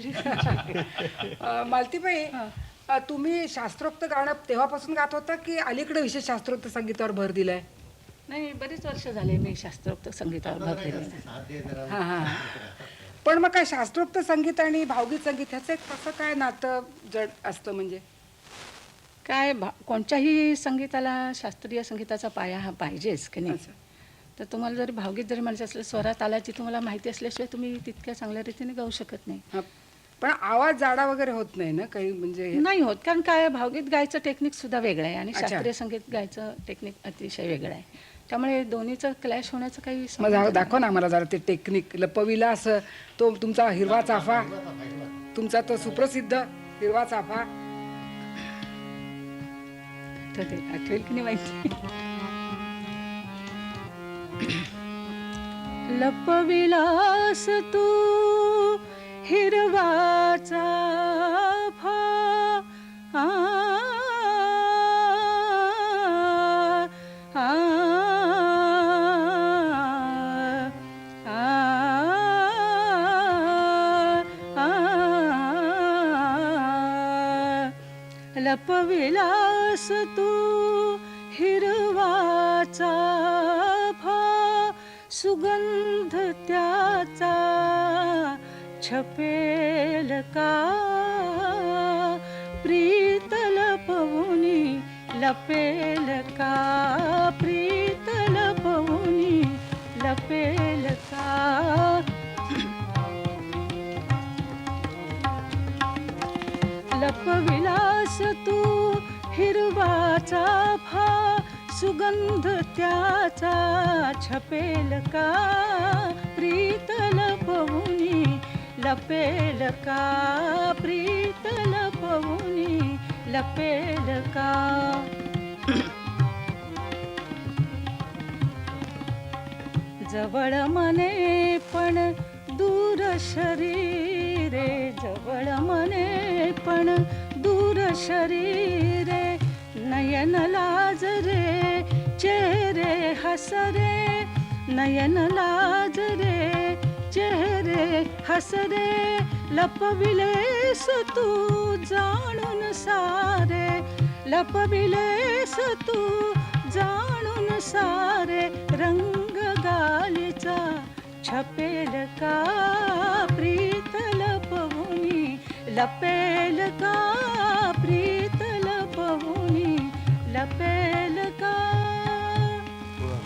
अ, मालतीबाई अ, तुम्ही शास्त्रोक्त गाणं तेव्हापासून गात होता की अलीकडे विशेष शास्त्रोक्त संगीतावर भर दिलाय? नाही बरीच वर्ष झाले मी शास्त्रोक्त संगीतावर भर दिलेला हा हा. पण मग काय शास्त्रोक्त संगीत आणि भावगीत संगीत ह्याचं एक कसं काय नातं जड असतं म्हणजे? काय भा कोणत्याही संगीताला शास्त्रीय संगीताचा पाया हा पाहिजेच की नाही. तर तुम्हाला जरी भावगीत जरी म्हणायचं असलं स्वरा तालाची तुम्हाला माहिती असल्याशिवाय तुम्ही तितक्या चांगल्या रीतीने गाऊ शकत नाही. हा. पण आवाज जाडा वगैरे होत नाही ना काही म्हणजे नाही होत कारण काय भावगीत गायचं टेक्निक सुद्धा वेगळं आहे आणि अच्छा. शास्त्रीय संगीत गायचं टेक्निक अतिशय वेगळं आहे. त्यामुळे दोन्हीचं क्लॅश होण्याचं काही मग जा-. दाखव ना मला जरा ते टेक्निक लपविला असं तो तुमचा हिरवा चाफा. तुमचा तो सुप्रसिद्ध हिरवा चाफा. तर ते आठवेल की नाही माहिती? लपविलास तू हिरवाचा लपविलास तू हिरवाचा भा सुगंध त्याचा छपेल का? प्रीत लपवुनी लपेल का? प्रीत लपवुनी लपेल का? लपविलास तू हिरवाचा फा सुगंध त्याचा छपेल का? प्रीत लपवुनी लपेल का? प्रीत लपवुनी लपेल का? जवळ मने पण दूर शरीरे जवळ मने पण दूर शरीरे नयन लाज रे चेहरे हसरे नयन लाज रे चेहरे हसरे लपविलेस तू जाणून सारे लपविलेस तू जाणून सारे रंग गालीचा छपेल का प्रीत लपवुनी लपेल का प्रीत